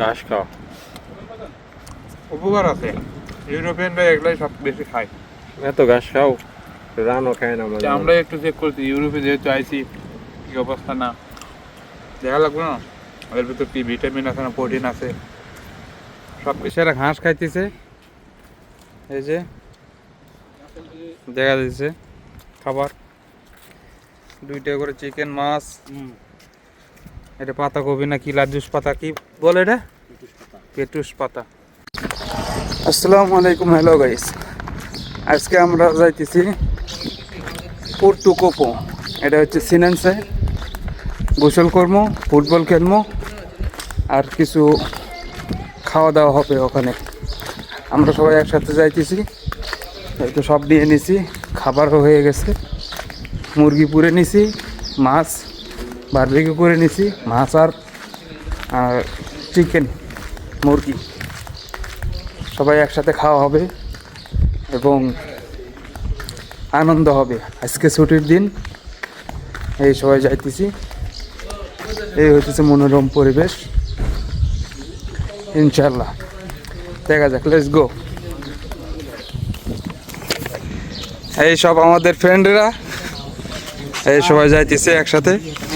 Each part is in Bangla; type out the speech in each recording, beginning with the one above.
ঘাস খাও। উপকার আছে। ইউরোপিয়ানরা এগুলাই সব বেশি খায়। এত ঘাস খাও রানও খায় না যে আমরা একটু চেক করছি ইউরোপে যেহেতু আইছি কি অবস্থা না? দেখা লাগবে না? এর ভিতর কি ভিটামিন আছে না প্রোটিন আছে? সব কিছু ঘাস খাইতেছে। এই যে দেখা যাচ্ছে। খাবার। দুইটা করে চিকেন মাছ। এটা পাতাকপি না কি লাজুস পাতা কি বলে এটা? পেটুস পাতা। আসসালামু আলাইকুম হ্যালো গাইস আজকে আমরা যাইতেছি পর্তুকোপো এটা হচ্ছে সিনেন্সে। গোসল করব ফুটবল খেলব আর কিছু খাওয়া দাওয়া হবে ওখানে। আমরা সবাই একসাথে যাইতেছি। তো সব নিয়ে নিছি, খাবারও হয়ে গেছে। মুরগি পুড়ে নিছি, মাছ বারবিকিউ করে নিছি, মাছ আর আর চিকেন মুরগি। সবাই একসাথে খাওয়া হবে এবং আনন্দ হবে। আজকে ছুটির দিন, এই সবাই যাইতেছি। এই হইতেছে মনোরম পরিবেশ। ইনশাল্লাহ দেখা যাক লেটস গো এই সব আমাদের ফ্রেন্ডরা এই সবাই যাইতেছে একসাথে।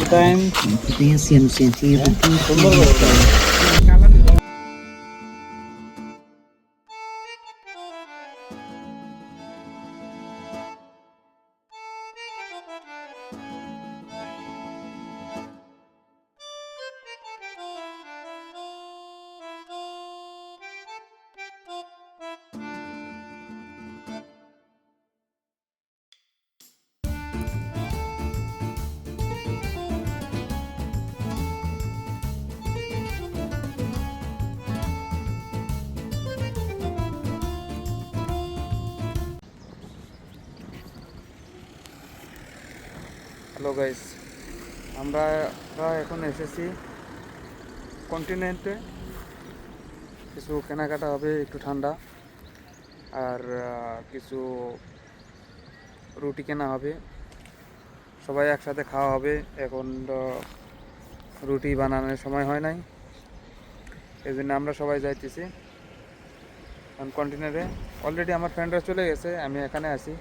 Thank no হ্যালো গাইস আমরা এখন এসেছি কন্টিনেন্টে কিছু কেনাকাটা হবে, একটু ঠান্ডা। আর কিছু রুটি কেনা হবে। সবাই একসাথে খাওয়া হবে। এখন রুটি বানানোর সময় হয় নাই। এই জন্য আমরা সবাই যাইতেছি এখন কন্টিনেন্টে অলরেডি আমার ফ্রেন্ডরা চলে গেছে, আমি এখানে আছি।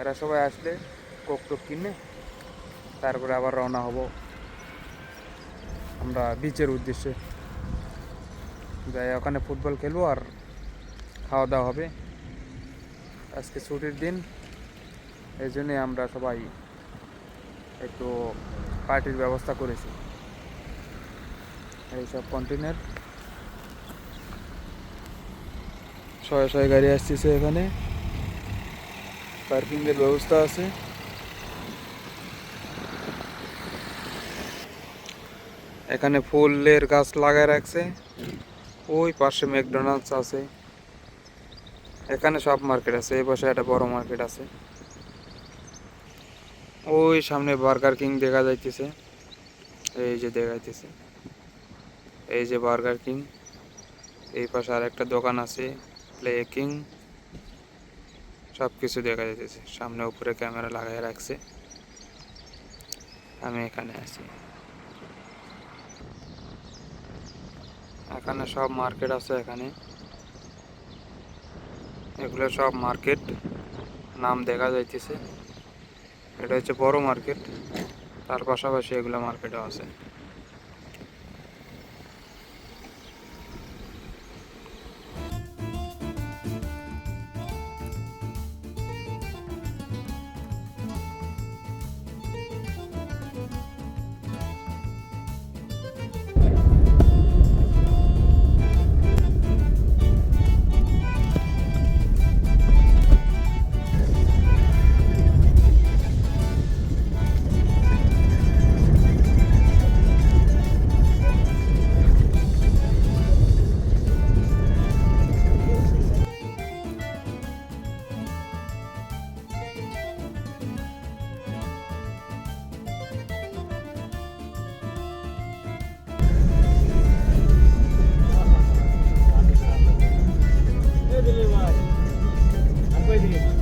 এরা সবাই আসলে কোক টোক কিনে তারপরে আবার রওনা হব আমরা বিচের উদ্দেশ্যে। যাই, ওখানে ফুটবল খেলব আর খাওয়া দাওয়া হবে। আজকে ছুটির দিন, এই জন্যে আমরা সবাই একটু পার্টির ব্যবস্থা করেছি। এইসব কন্টেনার শয়ে শয়ে গাড়ি আসতেছে এখানে। পার্কিংয়ের ব্যবস্থা আছে। এখানে ফুলের গাছ লাগায় রাখছে। ওই পাশে ম্যাকডোনাল্ডস আছে। এখানে সব মার্কেট আছে, এই পাশে একটা বড় মার্কেট আছে। ওই সামনে বার্গার কিং দেখা যাইতেছে। এই যে দেখা যাইতেছে এই যে বার্গার কিং। এই পাশে আর একটা দোকান আছে, প্লে কিং। সব কিছু দেখা যাইতেছে। সামনে উপরে ক্যামেরা লাগাই রাখছে। আমি এখানে আছি। এখানে সব মার্কেট আছে এখানে। এগুলো সব মার্কেট, নাম দেখা যাইতেছে। এটা হচ্ছে বড় মার্কেট, তার পাশাপাশি এগুলো মার্কেটও আছে। Olha a coisinha.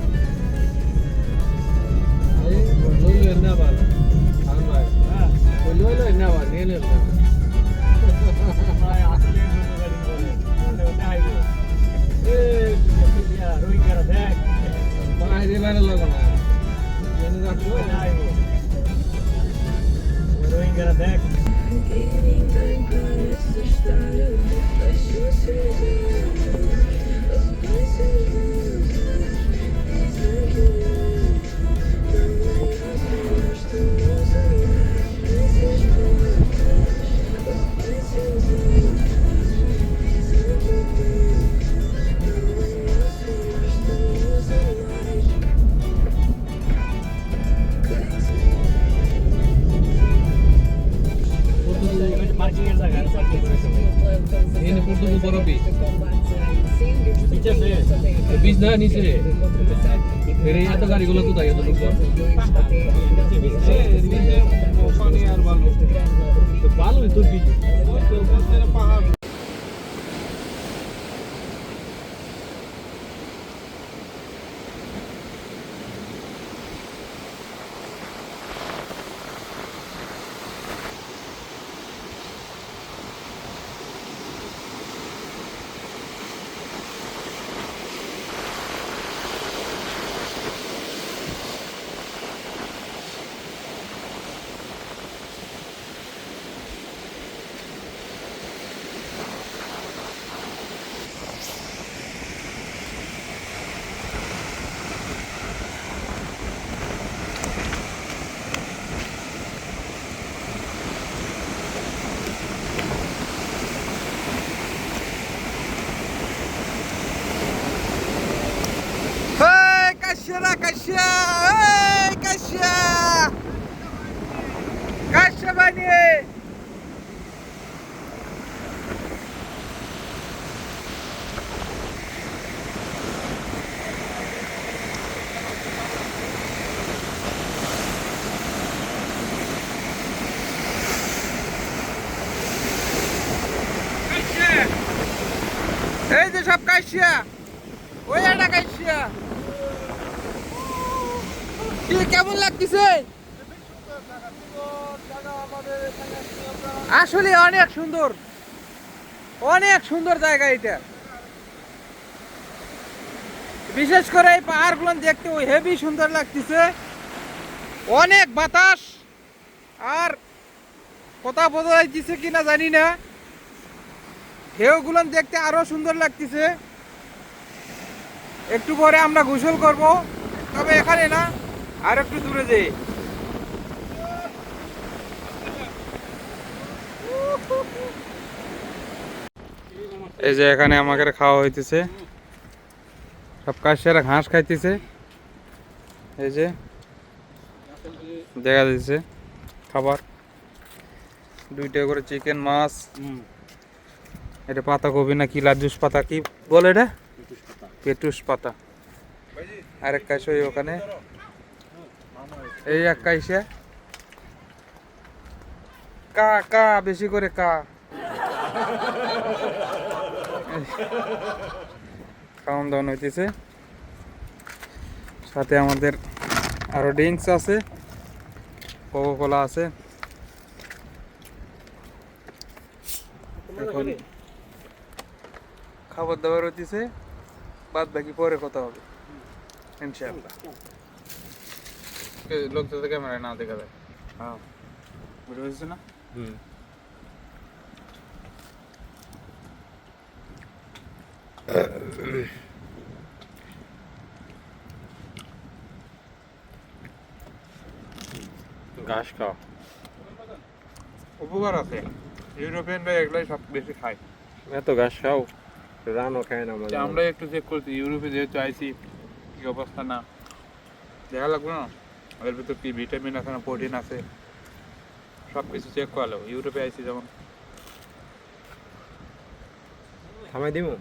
নিচে রে। এত গাড়িগুলো কোথায় এত লোকজন পানি আর বালু। বালু তো পাহাড়। কাশিয়া বানিয়ে এই যে সব কাশিয়া ওই একটা কাশিয়া কি কেমন লাগতেছে আসলে অনেক সুন্দর। অনেক সুন্দর জায়গা এটা। বিশেষ করে এই পাহাড়গুলো দেখতে হেভি সুন্দর লাগতেছে। অনেক বাতাস। আর কথা বোঝা কিনা জানি না। ঢেউগুলো দেখতে আরও সুন্দর লাগতেছে। একটু পরে আমরা গোসল করব। তবে এখানে না, আর একটু দূরে যাই এই যে এখানে আমাকে খাওয়া হইতেছে। সব কাশিয়ারা ঘাস খাইতেছে। এই যে দেখা যাচ্ছে খাবার। দুইটা করে চিকেন মাছ। এটা পাতা কপি না কি লাজুস পাতা কি বলে এটা? পেটুস পাতা। আর এক ওই ওখানে। এই এক কাইসে। কা কা বেশি করে কা। খাওয়ান দাওয়ান হইতেছে। সাথে আমাদের আরও ড্রিঙ্কস আছে কোকো কোলা আছে। এখন খাবার দাবার হইতেছে বাদ বাকি পরে কথা হবে ইনশাআল্লাহ। লোক যাতে ক্যামেরায় না দেখা যায়। হ্যাঁ। বুঝতে না? হুম। ঘাস খাও উপকার আছে ইউরোপিয়ানরা এগুলাই সব বেশি খায় এত ঘাস খাও রানও খায় না আমরা একটু চেক করছি ইউরোপে যেহেতু আইছি কি অবস্থা না দেখা লাগবে না এর ভিতর কি ভিটামিন আছে না প্রোটিন আছে সব কিছু চেক করালো ইউরোপে আইছি যেমন। থামাই দিমু